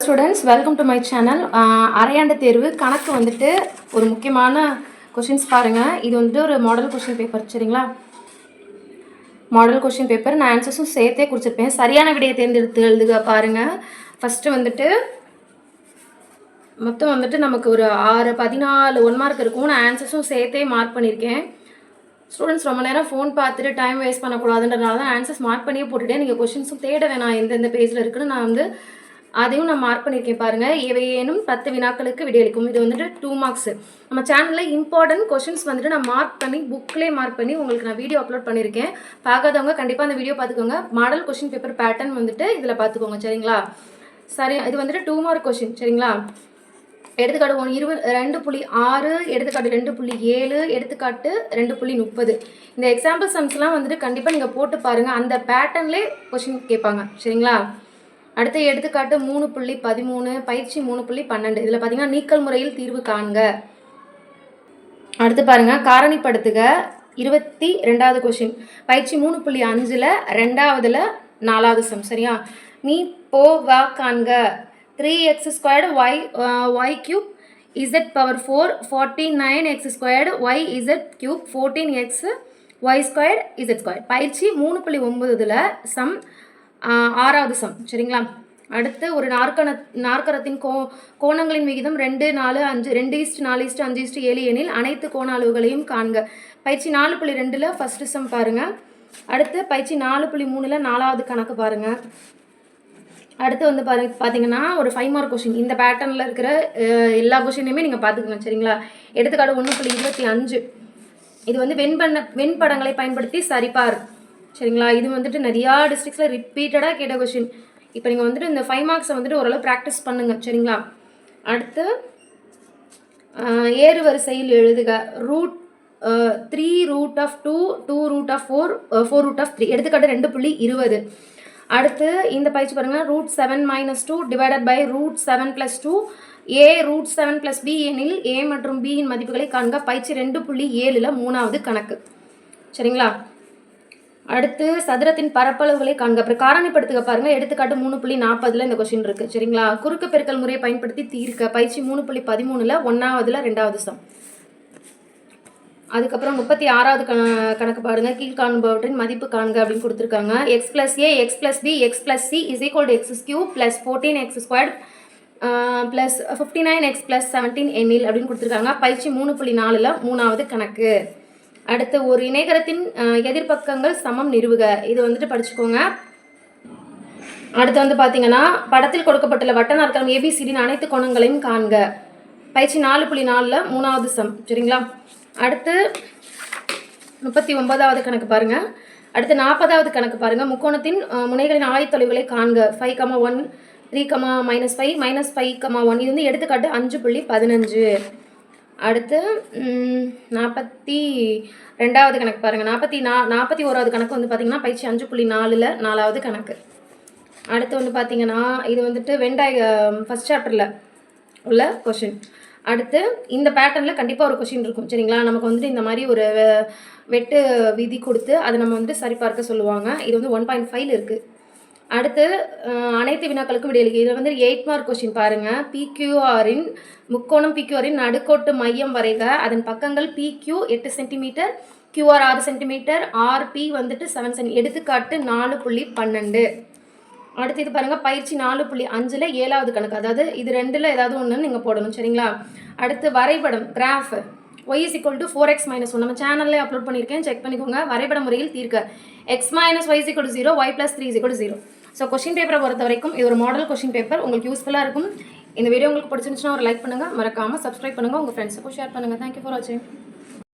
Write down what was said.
Students welcome to my channel அரையாண்டு தேர்வு. கணக்கு வந்துட்டு ஒரு முக்கியமான கொஷின்ஸ் பாருங்கள் இது வந்துட்டு ஒரு மாடல் கொஷின் பேப்பர் சரிங்களா? மாடல் கொஷின் பேப்பர் நான் ஆன்சர்ஸும் சேர்த்தே குறிச்சிருப்பேன் சரியான விடையை தேர்ந்தெடுத்து எழுதுக பாருங்கள் ஃபஸ்ட்டு வந்துட்டு மொத்தம் வந்துட்டு நமக்கு ஒரு ஆறு பதினாலு ஒன் மார்க் இருக்கும். நான் ஆன்சர்ஸும் சேர்த்தே மார்க் பண்ணியிருக்கேன் ஸ்டூடெண்ட்ஸ் ரொம்ப நேரம் ஃபோன் பார்த்துட்டு டைம் வேஸ்ட் பண்ணக்கூடாதுன்றதுனால தான் ஆன்சர்ஸ் மார்க் பண்ணியே போட்டுட்டேன். நீங்கள் கொஷின்ஸும் தேட வேணாம். எந்தெந்த பேஜில் இருக்குன்னு நான் வந்து அதையும் நான் மார்க் பண்ணியிருக்கேன் பாருங்கள் இவையேனும் பத்து வினாக்களுக்கு விடையளிக்கும் இது வந்துட்டு டூ மார்க்ஸ் நம்ம சேனலில் இம்பார்ட்டன்ட் கொஷின்ஸ் வந்துட்டு நான் மார்க் பண்ணி புக்லேயே மார்க் பண்ணி உங்களுக்கு நான் வீடியோ அப்லோட் பண்ணியிருக்கேன். பார்க்காதவங்க கண்டிப்பாக அந்த வீடியோ பார்த்துக்கோங்க. மாடல் கொஷின் பேப்பர் பேட்டர்ன் வந்துட்டு இதில் பார்த்துக்கோங்க சரிங்களா? சரி இது வந்துட்டு டூ மார்க் கொஷின் சரிங்களா? எடுத்துக்காட்டு ஒன்று இருபது ரெண்டு புள்ளி ஆறு எடுத்துக்காட்டு ரெண்டு புள்ளி ஏழு எடுத்துக்காட்டு ரெண்டு புள்ளி முப்பது. இந்த எக்ஸாம்பிள் சம்ஸ்லாம் வந்துட்டு கண்டிப்பாக நீங்கள் போட்டு பாருங்கள் அந்த பேட்டர்ன்லேயே கொஷின் கேட்பாங்க சரிங்களா? அடுத்த எடுத்துக்காட்டு மூணு புள்ளி பதிமூணு பயிற்சி மூணு புள்ளி பன்னெண்டு. இதில் பார்த்தீங்கன்னா நீக்கல் முறையில் தீர்வு காண்க. அடுத்து பாருங்கள் காரணிப்படுத்துக. இருபத்தி ரெண்டாவது கொஷின் பயிற்சி மூணு புள்ளி அஞ்சில் ரெண்டாவதுல நாலாவது சம் சரியா? நீ போ வா காண்க. Three x squared y y cube z power four forty nine x squared y z cube fourteen x y squared z square பயிற்சி மூணு புள்ளி ஒம்பதுல சம் ஆறாவது சம் சரிங்களா? அடுத்து ஒரு நாற்கண நாற்கரத்தின் கோ கோணங்களின் விகிதம் ரெண்டு நாலு அஞ்சு ரெண்டு இஸ்ட் நாலு இஸ்ட் அஞ்சு இஸ்ட் ஏழு எனில் அனைத்து கோண அளவுகளையும் காண்க. பயிற்சி நாலு புள்ளி ரெண்டில் ஃபஸ்ட்டு சம் பாருங்கள் அடுத்து பயிற்சி நாலு புள்ளி மூணில் நாலாவது கணக்கு பாருங்கள் அடுத்து வந்து பாரு பார்த்தீங்கன்னா ஒரு ஃபைவ் மார்க் கொஷின் இந்த பேட்டர்னில் இருக்கிற எல்லா கொஷினையுமே நீங்கள் பார்த்துக்கோங்க சரிங்களா? எடுத்துக்காட்டு ஒன்று புள்ளி இருபத்தி அஞ்சு. இது வந்து வெண்பண்ண வெண்படங்களை பயன்படுத்தி சரிபார். சரிங்களா? இது வந்துட்டு நிறையா டிஸ்ட்ரிக்ஸில் ரிப்பீட்டடாக கேட்ட கொஷின் இப்போ நீங்கள் வந்துட்டு இந்த ஃபைவ் மார்க்ஸை வந்துட்டு ஓரளவு ப்ராக்டிஸ் பண்ணுங்கள் சரிங்களா? அடுத்து ஏறு வரிசையில் எழுதுக. Root three root of two two root of four four root of three எடுத்துக்காட்டு ரெண்டு புள்ளி இருபது. அடுத்து இந்த பயிற்சி பாருங்கள் root seven minus two divided by root seven plus two a root seven plus b எனில் ஏ மற்றும் பியின் மதிப்புகளை காண்க. பயிற்சி ரெண்டு புள்ளி ஏழில் மூணாவது கணக்கு. சரிங்களா? அடுத்து சதுரத்தின் பரப்பளவுகளை காண்க. அப்புறம் காரணிப்படுத்துக பாருங்க. எடுத்துக்காட்டு மூணு புள்ளி நாற்பதுல இந்த கொஸ்டின் இருக்கு. சரிங்களா? குறுக்கு பெருக்கல் முறையை பயன்படுத்தி தீர்க்க. பயிற்சி மூணு புள்ளி பதிமூணுல ஒன்னாவதுல ரெண்டாவது சம் அதுக்கப்புறம் முப்பத்தி ஆறாவது கணக்கு பாருங்க. கீழ்காண்பவற்றின் மதிப்பு காண்க அப்படின்னு கொடுத்துருக்காங்க. X plus a x plus b x plus c is equal to x cube plus fourteen x squared plus fifty nine x plus seventeen எண்ணில் அப்படின்னு கொடுத்துருக்காங்க. பயிற்சி மூணு புள்ளி நாலில் மூணாவது கணக்கு. அடுத்து ஒரு இணைகரத்தின் எதிர்பக்கங்கள் எதிர்ப்பக்கங்கள் சமம் நிறுவுக. இது வந்துட்டு படிச்சுக்கோங்க. அடுத்து வந்து பார்த்தீங்கன்னா படத்தில் கொடுக்கப்பட்டுள்ள வட்ட நாற்கரம் ஏபிசிடின் அனைத்து கோணங்களையும் காண்க. பயிற்சி நாலு புள்ளி நாலில் மூணாவது சம். சரிங்களா? அடுத்து முப்பத்தி ஒன்பதாவது கணக்கு பாருங்கள் அடுத்து நாற்பதாவது கணக்கு பாருங்கள் முக்கோணத்தின் முனைகளின் ஆயத்தொலைவுகளை காண்க. Five comma one three comma minus five minus five comma one இது வந்து எடுத்துக்காட்டு அஞ்சு புள்ளி பதினஞ்சு. அடுத்து நாற்பத்தி ரெண்டாவது கணக்கு பாருங்கள் நாற்பத்தி நா நாற்பத்தி ஓராவது கணக்கு வந்து பார்த்தீங்கன்னா பயிற்சி அஞ்சு புள்ளி நாலில் நாலாவது கணக்கு. அடுத்து வந்து பார்த்தீங்கன்னா இது வந்துட்டு வெண்டாய் ஃபஸ்ட் சாப்டரில் உள்ள கொஷின் அடுத்து இந்த பேட்டர்னில் கண்டிப்பாக ஒரு கொஷின் இருக்கும். சரிங்களா? நமக்கு வந்துட்டு இந்த மாதிரி ஒரு வெ- வெட்டு விதி கொடுத்து அதை நம்ம வந்துட்டு சரிபார்க்க சொல்லுவாங்க. இது வந்து ஒன் பாயிண்ட் ஃபைவ் இருக்குது அடுத்து அனைத்து வினாக்களுக்கும் விடையளிக்கு இதில் வந்து எயிட் மார்க் கொஸ்டின் பாருங்கள் பிக்யூஆரின் முக்கோணம் பிக்யூஆரின் நடுக்கோட்டு மையம் வரைக. அதன் பக்கங்கள் பிக்யூ எட்டு சென்டிமீட்டர் கியூஆர் ஆறு சென்டிமீட்டர் ஆர்பி வந்துட்டு செவன் சென்டி எடுத்துக்காட்டு நாலு புள்ளி பன்னெண்டு. அடுத்து இது பாருங்கள் பயிற்சி நாலு புள்ளி அஞ்சில் ஏழாவது கணக்கு. அதாவது இது ரெண்டில் ஏதாவது ஒன்று நீங்கள் போடணும் சரிங்களா? அடுத்து வரைபடம் graph y is equal to four x minus one நம்ம சேனல்லே அப்லோட் பண்ணியிருக்கேன். செக் பண்ணிக்கோங்க. வரைபட முறையில் தீர்க்க. X minus y is zero y plus three is zero so question பேப்பரை பொறுத்த வரைக்கும் இது ஒரு மாடல் கொஷின் பேப்பர் உங்களுக்கு யூஸ்ஃபுல்லாக இருக்கும். இந்த வீடியோ உங்களுக்கு பிடிச்சிருந்துச்சுன்னா ஒரு லைக் பண்ணுங்கள் மறக்காமல் சப்ஸ்கிரைப் பண்ணுங்கள் உங்கள் ஃப்ரெண்ட்ஸுக்கும் ஷேர் பண்ணுங்கள் தேங்க்யூ ஃபார் வாட்சிங்